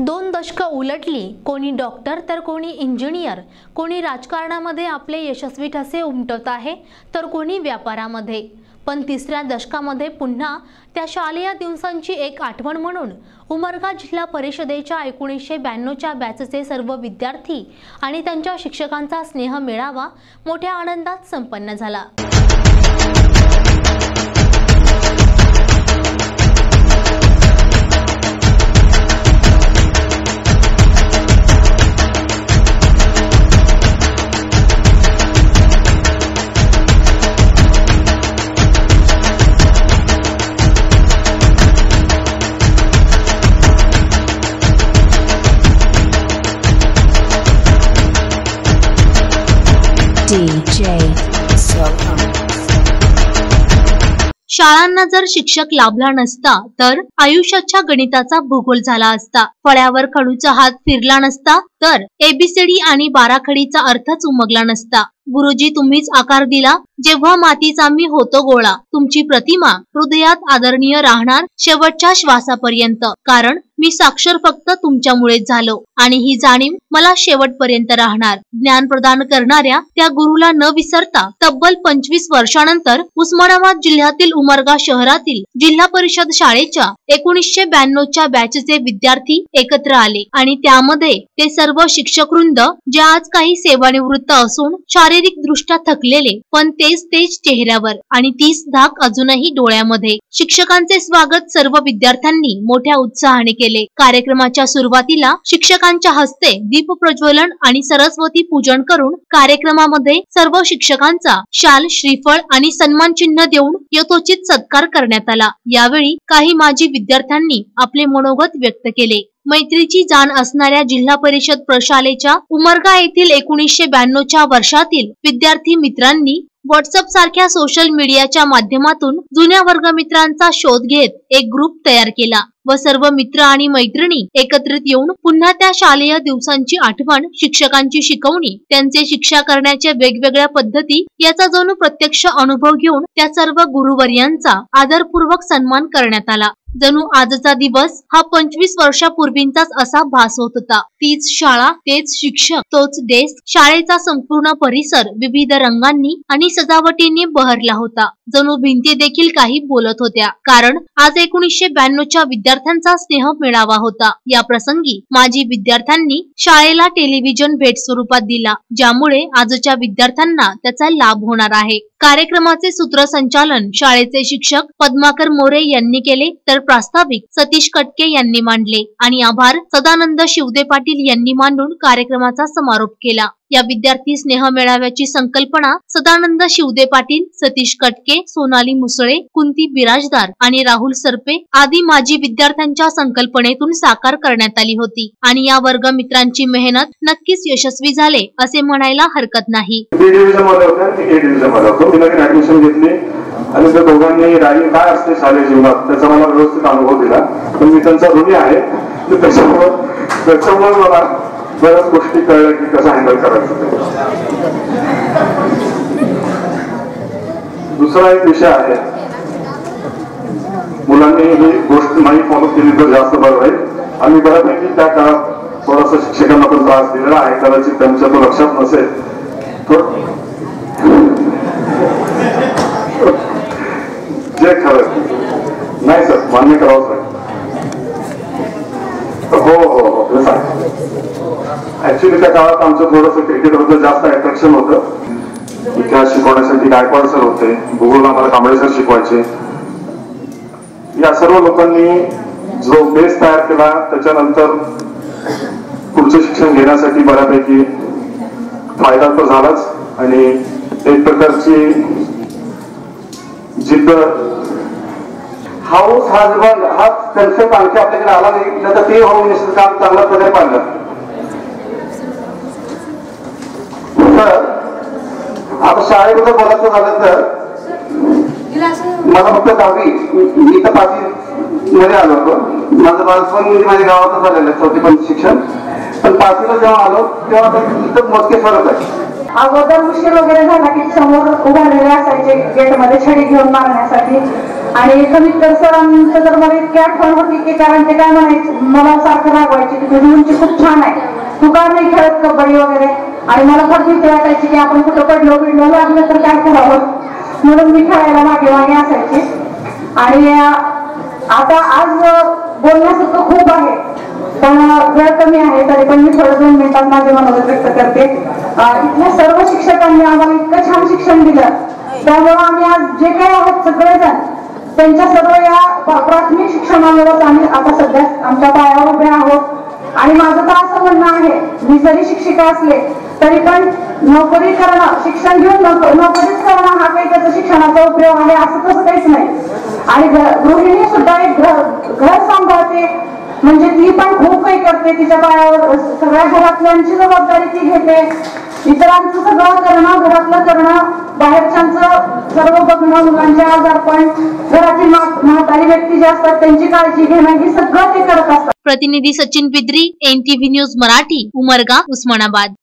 दोन दशकं उलटली कोणी डॉक्टर तर कोणी इंजिनियर कोणी राजकारणामध्ये आपले यशस्वी ठसे उमटवत आहे तर कोणी व्यापारामध्ये. पण तिसऱ्या दशकामध्ये पुन्हा त्या शालेय दिवसांची एक आठवण म्हणून उमरगा जिल्हा परिषदेच्या एकोणीसशे ब्याण्णवच्या बॅचचे सर्व विद्यार्थी आणि त्यांच्या शिक्षकांचा स्नेह मिळावा मोठ्या आनंदात संपन्न झाला. DJ शाळांना जर शिक्षक लाभला नसता तर आयुष्याच्या गणिताचा भूगोल झाला असता. फळ्यावर खडूचा हात फिरला नसता तर एबीसीडी आणि बाराखडीचा अर्थच उमगला नसता. गुरुजी तुम्हीच आकार दिला. जेव्हा मातीचा मी होतो गोळा. तुमची प्रतिमा हृदयात आदरणीय राहणार शेवटच्या श्वासापर्यंत. कारण मी साक्षर फक्त तुमच्यामुळेच झालो. आणि ही जाणीव मला शेवटपर्यंत राहणार. ज्ञान प्रदान करणाऱ्या त्या गुरुला न विसरता तब्बल पंचवीस वर्षानंतर उस्मानाबाद जिल्ह्यातील उमरगा शहरातील जिल्हा परिषद शाळेच्या एकोणीसशे ब्याण्णवच्या बॅचचे विद्यार्थी एकत्र आले. आणि त्यामध्ये ते सर्व शिक्षक वृंद जे आज काही सेवानिवृत्त असून शारीरिक दृष्ट्या थकलेले पण तेच तेच चेहऱ्यावर आणि तीच धाक अजूनही डोळ्यामध्ये. शिक्षकांचे स्वागत सर्व विद्यार्थ्यांनी मोठ्या उत्साहाने केले. कार्यक्रमाच्या सुरुवातीला शिक्षकांच्या हस्ते दीप प्रज्वलन आणि सरस्वती पूजन करून कार्यक्रमामध्ये सर्व शिक्षकांचा शाल श्रीफळ आणि सन्मान चिन्ह देऊन यथोचित सत्कार करण्यात आला. यावेळी काही माजी विद्यार्थ्यांनी आपले मनोगत व्यक्त केले. मैत्रीची जाण असणाऱ्या जिल्हा परिषद प्रशालेच्या उमरगा येथील एकोणीसशे ब्याण्णवच्या वर्षातील विद्यार्थी मित्रांनी व्हॉट्सअप सारख्या सोशल मीडियाच्या माध्यमातून जुन्या वर्गमित्रांचा शोध घेत एक ग्रुप तयार केला. व सर्व मित्र आणि मैत्रिणी एकत्रित येऊन पुन्हा त्या शालेय दिवसांची आठवण शिक्षकांची शिकवणी त्यांचे शिक्षा करण्याच्या वेगवेगळ्या पद्धती याचा जणू प्रत्यक्ष अनुभव घेऊन त्या सर्व गुरुवर्यांचा आदरपूर्वक सन्मान करण्यात आला. जणू आजचा दिवस हा पंचवीस वर्षापूर्वींचाच असा भास होत होता. तीच शाळा तेच शिक्षक तोच डेस्क शाळेचा संपूर्ण परिसर विविध रंगांनी आणि सजावटीने बहरला होता. जणू भिंती देखील काही बोलत होत्या. कारण आज एकोणीसशे ब्याण्णवच्या विद्यार्थ्यांचा स्नेह मिळावा होता. या प्रसंगी माजी विद्यार्थ्यांनी शाळेला टेलिव्हिजन भेट स्वरूपात दिला ज्यामुळे आजच्या विद्यार्थ्यांना त्याचा लाभ होणार आहे. कार्यक्रमाचे सूत्रसंचालन शाळेचे शिक्षक पद्माकर मोरे यांनी केले तर प्रास्ताविक सतीश कटके यांनी मांडले आणि आभार सदानंद शिवदे पाटील यांनी मांडून कार्यक्रमाचा समारोप केला. या विद्यार्थी स्नेह मेळाव्याची संकल्पना सदानंद शिवदे पाटील सतीश कटके सोनाली मुसळे कुंती बिराजदार आणि राहुल सरपे आदी माजी विद्यार्थ्यांच्या संकल्पनेतून साकार करण्यात आली होती. आणि या वर्ग मित्रांची मेहनत नक्कीच यशस्वी झाले असे म्हणायला हरकत नाही. बी ऍडमिशन घेतली. आणि त्या दोघांनी राणी काय असते शालेय जीवनात त्याचा मला व्यवस्थित अनुभव दिला. पण मी त्यांचा ऋणी आहे. तर त्याच्यामुळं त्याच्यामुळे मला बऱ्याच गोष्टी कळल्या की कसं हँडल करायचं दुसरा एक विषय आहे. मुलांनी ही गोष्ट नाही फॉलो केली तर जास्त बरं राहील आणि बऱ्यापैकी त्या काळात थोडासा शिक्षकांना पण त्रास दिलेला आहे. कदाचित त्यांच्या तो लक्षात नसेल. तर जे खरं नाही सर मान्य करावंच लागेल हो हो हो, हो ऍक्च्युली त्या काळात आमचं थोडंसं क्रिकेटबद्दल जास्त अट्रॅक्शन होतं. इतिहास शिकवण्यासाठी गायकवाड सर होते भूगोल आम्हाला कांबळे सर शिकवायचे. या सर्व लोकांनी जो बेस तयार केला त्याच्यानंतर पुढचं शिक्षण घेण्यासाठी बऱ्यापैकी फायदा तर झालाच. आणि एक प्रकारची सिद्ध हाऊस हजबंड हा कन्सेप्ट आणखी आपल्याकडे आला नाही तर ते होम मिनिस्टर काम चांगल्या प्रकारे पाहिलं तर आता शाळेबद्दल बोलायचं झालं तर मला फक्त दहावी मी तर पाचवी मध्ये आलो होतो. माझं बालपण म्हणजे माझ्या गावातच झालेलं आहे चौथी पण शिक्षण. पण पाचवीला जेव्हा आलो तेव्हा आता इथं मोजके फरक आहे. अगोदर उशीर वगैरे झाला की समोर उभारलेले असायचे गेटमध्ये छडी घेऊन मारण्यासाठी. आणि कमितकर सरांचं तर मला इतकी आठवण होती की कारण ते काय म्हणायचे मला सारखं रागवायचे की तुझी उंची खूप छान आहे. तू का नाही खेळत कबड्डी वगैरे? आणि मला फार भीती वाटायची की आपण कुठं पडलो बिडलो लागलं तर काय करावं? म्हणून मी खेळायला मागे मागे असायची. आणि आता आज बोलण्यासारखं खूप आहे. पण वेळ कमी आहे तरी पण मी थोडं दोन मिनिटात माझे मनोगत व्यक्त करते. इथल्या सर्व आम्हाला इतकं छान शिक्षण दिलं. त्यामुळं आम्ही आज जे काही आहोत सगळेजण त्यांच्या सर्व या प्राथमिक शिक्षणावरच आम्ही आता सध्या आमच्या पायावर उभे आहोत. आणि माझं तर असं म्हणणं आहे मी जरी शिक्षिका असले तरी पण नोकरी करणं शिक्षण घेऊन नोकरीच करणं हा काही त्याचा शिक्षणाचा उपयोग आहे असं तसं काहीच नाही. आणि गृहिणी सुद्धा एक घर सांभाळते म्हणजे ती पण खूप काही करते तिच्या पायावर सगळ्या घरातल्यांची जबाबदारी ती घेते. इतरांचं सगळं करणं घरातलं करणं बाहेरच्यांचं सर्व बघणं मुलांचे आजारपण घरातील म्हातारी व्यक्ती जे असतात त्यांची काळजी घेणं हे सगळं ते करत असतात. प्रतिनिधी सचिन बिद्री एनटीव्ही न्यूज मराठी उमरगा उस्मानाबाद.